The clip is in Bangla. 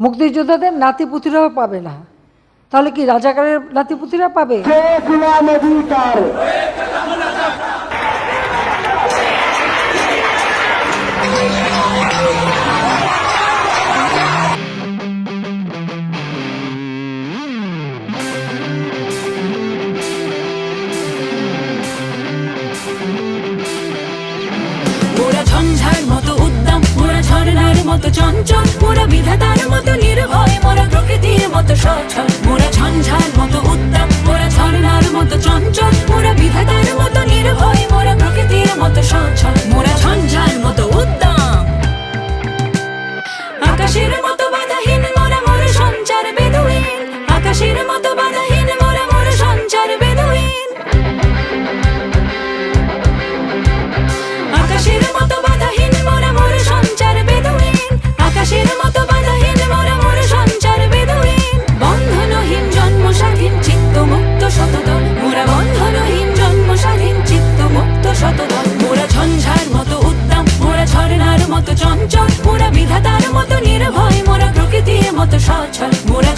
মুক্তিযোদ্ধাদের নাতিপুতিরাও পাবে না। তাহলে কি রাজাকারের নাতিপুতিরা পাবে? মতো চঞ্চল মোরা বিধাতার মতো নির্ভয় মোরা 철철 물에